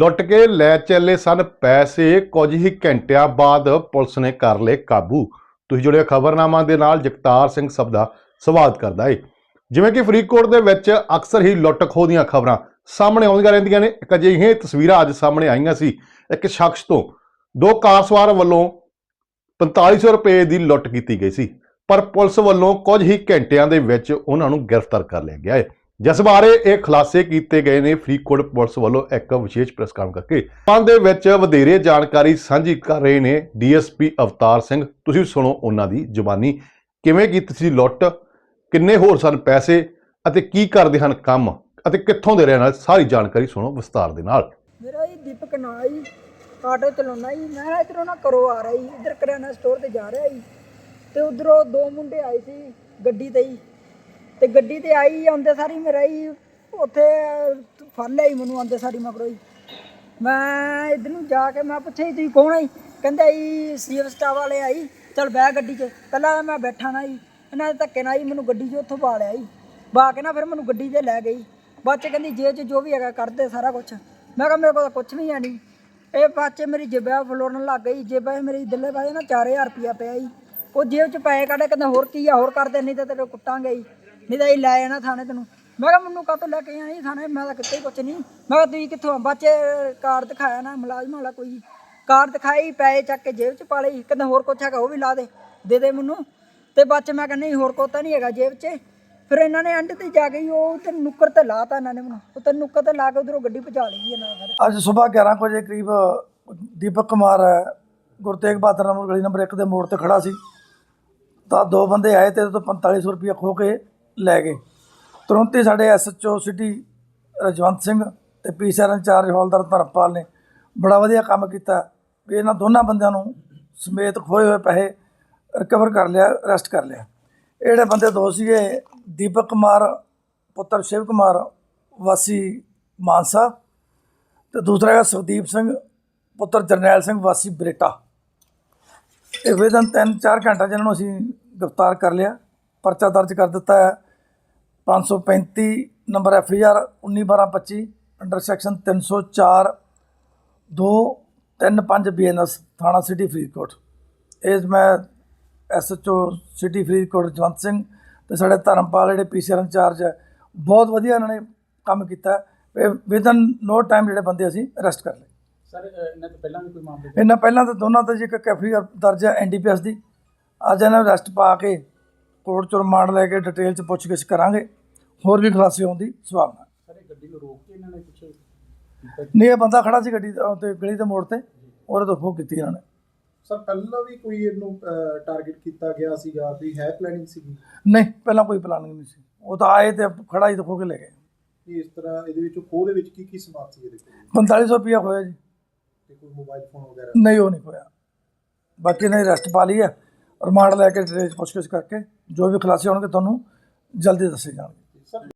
ਲੁੱਟ ਕੇ ਲੈ ਚੱਲੇ ਸਨ ਪੈਸੇ। ਕੁਝ ਹੀ ਘੰਟਿਆਂ ਬਾਅਦ ਪੁਲਿਸ ਨੇ ਕਰ ਲਏ ਕਾਬੂ। ਤੁਸੀਂ ਜੁੜੇ ਖਬਰਨਾਮਾ ਦੇ ਨਾਲ ਜਗਤਾਰ ਸਿੰਘ ਸਭ ਦਾ ਸਵਾਗਤ ਕਰਦਾ ਏ। ਜਿਵੇਂ ਕਿ ਫਰੀਦਕੋਟ ਦੇ ਵਿੱਚ ਅਕਸਰ ਹੀ ਲੁੱਟ ਖੋਹ ਦੀਆਂ ਖਬਰਾਂ ਸਾਹਮਣੇ ਆਉਂਦੀਆਂ ਰਹਿੰਦੀਆਂ ਨੇ। ਇੱਕ ਅਜਿਹੀਆਂ ਤਸਵੀਰਾਂ ਅੱਜ ਸਾਹਮਣੇ ਆਈਆਂ ਸੀ। ਇੱਕ ਸ਼ਖਸ ਤੋਂ ਦੋ ਕਾਰ ਸਵਾਰ ਵੱਲੋਂ 4500 ਰੁਪਏ ਦੀ ਲੁੱਟ ਕੀਤੀ ਗਈ ਸੀ। ਪਰ ਪੁਲਿਸ ਵੱਲੋਂ ਕੁਝ ਹੀ ਘੰਟਿਆਂ ਦੇ ਵਿੱਚ ਉਹਨਾਂ ਨੂੰ ਗ੍ਰਿਫਤਾਰ ਕਰ ਲਿਆ ਗਿਆ ਹੈ ਜਿਸ ਬਾਰੇ ਇਹ ਖੁਲਾਸੇ ਕੀਤੇ ਗਏ ਨੇ, ਫਰੀਦਕੋਟ ਪੁਲਿਸ ਵੱਲੋਂ ਇੱਕ ਵਿਸ਼ੇਸ਼ ਪ੍ਰੈਸ ਕਾਨਫਰੰਸ ਕਰਕੇ। ਪੰਨ ਦੇ ਵਿੱਚ ਵਧੇਰੇ ਜਾਣਕਾਰੀ ਸਾਂਝੀ ਕਰ ਰਹੇ ਨੇ ਡੀਐਸਪੀ ਅਵਤਾਰ ਸਿੰਘ। ਤੁਸੀਂ ਸੁਣੋ ਉਹਨਾਂ ਦੀ ਜ਼ੁਬਾਨੀ। ਕਿਵੇਂ ਕੀਤੀ ਸੀ ਲੁੱਟ, ਕਿੰਨੇ ਹੋਰ ਸਨ ਪੈਸੇ ਅਤੇ ਕੀ ਕਰਦੇ ਹਨ ਕੰਮ ਅਤੇ ਕਿੱਥੋਂ ਦੇ ਰਹਿਣ ਵਾਲੇ, ਸਾਰੀ ਜਾਣਕਾਰੀ ਸੁਣੋ ਵਿਸਤਾਰ ਦੇ ਨਾਲ। ਮੇਰਾ ਜੀ ਦੀਪਕ ਨਾਂ ਆਟੋ ਚਲਾਉਣਾ ਜੀ। ਮੈਂ ਇਧਰੋਂ ਨਾ ਕਰੋ ਆ ਰਿਹਾ ਇਧਰ ਕਰਿਆਨਾ ਸਟੋਰ ਤੇ ਜਾ ਰਿਹਾ ਜੀ। ਤੇ ਉਧਰੋਂ ਦੋ ਮੁੰਡੇ ਆਏ ਸੀ ਗੱਡੀ ਤੇ ਹੀ ਤੇ ਗੱਡੀ ਤੇ ਆਈ, ਆਉਂਦੇ ਸਾਰੀ ਮੇਰਾ ਜੀ ਉੱਥੇ ਫੜ ਲਿਆ ਜੀ ਮੈਨੂੰ, ਆਉਂਦੇ ਸਾਰੀ ਮਗਰੋਂ ਜੀ ਮੈਂ ਇਧਰ ਨੂੰ ਜਾ ਕੇ ਮੈਂ ਪੁੱਛਿਆ ਜੀ, ਤੁਸੀਂ ਕੌਣ ਆਈ ਕਹਿੰਦਾ ਜੀ ਸੀਐਫ ਸਟਾਫ ਵਾਲੇ ਆਈ ਚਲ ਬਹਿ ਗੱਡੀ 'ਚ। ਪਹਿਲਾਂ ਮੈਂ ਬੈਠਾ ਨਾ ਜੀ, ਇਹਨਾਂ ਦੇ ਧੱਕੇ ਨਾਲ ਜੀ ਮੈਨੂੰ ਗੱਡੀ 'ਚ ਉੱਥੋਂ ਪਾ ਲਿਆ ਜੀ। ਪਾ ਕੇ ਨਾ ਫਿਰ ਮੈਨੂੰ ਗੱਡੀ 'ਤੇ ਲੈ ਗਈ। ਬਾਅਦ 'ਚ ਕਹਿੰਦੀ, ਜੇਬ 'ਚ ਜੋ ਵੀ ਹੈਗਾ ਕਰਦੇ ਸਾਰਾ ਕੁਝ ਮੈਂ ਕਿਹਾ, ਮੇਰੇ ਕੋਲ ਤਾਂ ਕੁਝ ਵੀ ਹੈ ਨਹੀਂ। ਇਹ ਬਾਅਦ 'ਚ ਮੇਰੀ ਜੇਬਾਂ ਫਲੋਰਨ ਲੱਗ ਗਈ। ਜੇਬਾਂ 'ਚ ਮੇਰੀ ਦਿੱਲੇ ਪਾਏ ਨਾ 4000 ਰੁਪਇਆ ਪਿਆ ਜੀ। ਉਹ ਜੇਬ 'ਚ ਪੈਸੇ ਕੱਢੇ ਕਹਿੰਦਾ ਹੋਰ ਕੀ ਆ, ਹੋਰ ਕਰਦੇ, ਨਹੀਂ ਤਾਂ ਤੇਰੇ ਕੁੱਟਾਂਗੇ ਜੀ ਨਹੀਂ ਤਾਂ ਇਹ ਲੈ ਜਾਣਾ ਥਾਣੇ ਤੈਨੂੰ। ਮੈਂ ਕਿਹਾ, ਮੈਨੂੰ ਕਾਹਤੋਂ ਲੈ ਕੇ ਆਈ ਥਾਣੇ? ਮੈਂ ਤਾਂ ਕਿਤੇ ਕੁਛ ਨਹੀਂ। ਮੈਂ ਕਿਹਾ, ਤੁਸੀਂ ਕਿੱਥੋਂ ਆ? ਬਾਅਦ ਕਾਰਡ ਦਿਖਾਇਆ ਨਾ, ਮੁਲਾਜ਼ਮ ਵਾਲਾ ਕੋਈ। ਕਾਰਡ ਦਿਖਾਈ, ਪੈਸੇ ਚੱਕ ਕੇ ਜੇਬ 'ਚ ਪਾ ਲਈ ਕਹਿੰਦਾ ਹੋਰ ਕੁਛ ਹੈਗਾ, ਉਹ ਵੀ ਲਾ ਦੇ ਦੇ ਦੇ ਮੈਨੂੰ। ਤੇ ਬੱਚ ਮੈਂ ਕਹਿੰਦਾ ਨਹੀਂ, ਹੋਰ ਕੋਈ ਤਾਂ ਨਹੀਂ ਹੈਗਾ ਜੇਬ 'ਚ। ਫਿਰ ਇਹਨਾਂ ਨੇ ਐਂਡ ਤੇ ਜਾ ਕੇ ਉਹ ਤੇ ਨੁੱਕਰ ਤੇ ਲਾਤਾ ਇਹਨਾਂ ਨੇ ਮੈਨੂੰ। ਉਹ ਤੇ ਨੁੱਕਰ ਤੇ ਲਾ ਕੇ ਉਧਰੋਂ ਗੱਡੀ ਪਹੁੰਚਾ ਲਈ ਇਹਨਾਂ ਨੇ। ਫਿਰ। ਅੱਜ ਸਵੇਰ 11 ਕੁ ਵਜੇ ਕਰੀਬ ਦੀਪਕ ਕੁਮਾਰ ਹੈ ਗੁਰੂ ਤੇਗ ਬਹਾਦਰ ਨੰਬਰ ਗਲੀ ਨੰਬਰ 1 ਦੇ ਮੋੜ ਤੇ ਖੜਾ ਸੀ। ਤਾਂ ਦੋ ਬੰਦੇ ਆਏ ਤੇ ਇਹਦੇ ਤੋਂ 4500 ਰੁਪਏ ਖੋ ਕੇ ਲੈ ਗਏ। ਤੁਰੰਤ ਹੀ ਸਾਡੇ ਐਸਐਚਓ ਸਿਟੀ ਰਜਵੰਤ ਸਿੰਘ ਤੇ ਪੀਸੀਆਰ ਇੰਚਾਰਜ ਹੌਲਦਾਰ ਧਰਮਪਾਲ ਨੇ ਬੜਾ ਵਧੀਆ ਕੰਮ ਕੀਤਾ ਵੀ ਇਹਨਾਂ ਦੋਨਾਂ ਬੰਦਿਆਂ ਨੂੰ ਸਮੇਤ ਖੋਏ ਹੋਏ ਪੈਸੇ ਰਿਕਵਰ ਕਰ ਲਿਆ ਅਰੈਸਟ ਕਰ ਲਿਆ। ਇਹ ਬੰਦੇ ਦੋ ਸੀਗੇ, ਦੀਪਕ ਕੁਮਾਰ, ਪੁੱਤਰ ਸ਼ਿਵ ਕੁਮਾਰ, ਵਾਸੀ ਮਾਨਸਾ ਤੇ ਦੂਸਰਾ ਹੈਗਾ ਸੁਖਦੀਪ ਸਿੰਘ, ਪੁੱਤਰ ਜਰਨੈਲ ਸਿੰਘ, ਵਾਸੀ ਬਰੇਟਾ। ਇਹ ਵਿਦਨ ਤਿੰਨ ਚਾਰ ਘੰਟਾ ਜਿਹਨਾਂ ਨੂੰ ਅਸੀਂ ਗ੍ਰਿਫਤਾਰ ਕਰ ਲਿਆ। ਪਰਚਾ ਦਰਜ ਕਰ ਦਿੱਤਾ ਹੈ। 535 number F R 191225 under section 304 2 35 BNS ਥਾਣਾ ਸਿਟੀ ਫਰੀਦਕੋਟ। ਇਹ ਮੈਂ ਐਸਐਚਓ ਸਿਟੀ ਫਰੀਦਕੋਟ ਜਵੰਤ ਸਿੰਘ ਤੇ ਸਾਡੇ ਧਰਮਪਾਲ ਜਿਹੜੇ ਪੀਸੀਆਰ ਇੰਚਾਰਜ ਹੈ ਬਹੁਤ ਵਧੀਆ ਇਹਨਾਂ ਨੇ ਕੰਮ ਕੀਤਾ ਵਿਦਨ ਨੋ ਟਾਈਮ ਜਿਹੜੇ ਬੰਦੇ ਅਸੀਂ ਅਰੈਸਟ ਕਰ ਲਏ। ਸਰ ਇਹਨਾਂ ਤੋਂ ਪਹਿਲਾਂ ਵੀ ਕੋਈ ਮਾਮਲੇ ਇਹਨਾਂ ਪਹਿਲਾਂ ਤਾਂ ਦੋਨਾਂ ਤੇ ਜੀ ਇੱਕ ਐਫਆਈਆਰ ਦਰਜ ਹੈ ਐਨਡੀਪੀਐਸ ਦੀ। ਅੱਜ ਇਹਨਾਂ ਨੂੰ ਅਰੈਸਟ ਪਾ ਕੇ ਕੋਰਟ ਚ ਰਿਮਾਂਡ ਲੈ ਕੇ ਡਿਟੇਲ ਚ ਪੁੱਛਗਿੱਛ ਕਰਾਂਗੇ। ਹੋਰ ਵੀ ਖੁਲਾਸੇ ਹੋਣ ਦੀ ਸੰਭਾਵਨਾ ਸਰ ਇਹ ਗੱਡੀ ਨੂੰ ਰੋਕ ਕੇ ਇਹਨਾਂ ਨੇ ਕੀਤਾ ਨਹੀਂ ਇਹ ਬੰਦਾ ਖੜਾ ਸੀ ਗੱਡੀ ਤੇ ਗਲੀ ਦੇ ਮੋੜ ਤੇ। ਉਹਦੇ ਤੋਂ ਖੋਹ ਕੀਤੀ ਇਹਨਾਂ ਨੇ। ਸਰ ਪਹਿਲਾਂ ਵੀ ਕੋਈ ਇਹਨੂੰ ਟਾਰਗੇਟ ਕੀਤਾ ਗਿਆ ਸੀਗਾ ਵੀ ਹੈ ਪਲੈਨਿੰਗ ਸੀਗੀ? ਨਹੀਂ ਪਹਿਲਾਂ ਕੋਈ ਪਲਾਨਿੰਗ ਨਹੀਂ ਸੀ। ਉਹ ਤਾਂ ਆਏ ਤੇ ਖੜਾ ਹੀ ਖੋਹ ਕੇ ਲੈ ਗਏ। ਕਿ ਇਸ ਤਰ੍ਹਾਂ ਇਹਦੇ ਵਿੱਚ ਖੋਹ ਦੇ ਵਿੱਚ ਕੀ ਕੀ ਸਮਾਨ ਸੀ ਇਹਦੇ ਕੋਲ? 4500 ਰੁਪਇਆ ਹੋਇਆ ਜੀ। ਤੇ ਕੋਈ ਮੋਬਾਈਲ ਫੋਨ ਵਗੈਰਾ? ਨਹੀਂ ਉਹ ਨਹੀਂ ਹੋਇਆ। ਬਾਕੀ ਨੇ ਅਰੈਸਟ ਪਾ ਲਈ ਹੈ। ਰਿਮਾਂਡ ਲੈ ਕੇ ਡਿਟੇਲ ਚ ਪੁੱਛਗਿੱਛ ਕਰਕੇ ਜੋ ਵੀ ਖੁਲਾਸੇ ਹੋਣਗੇ ਤੁਹਾਨੂੰ ਜਲਦੀ ਦੱਸੇ ਜਾਣਗੇ।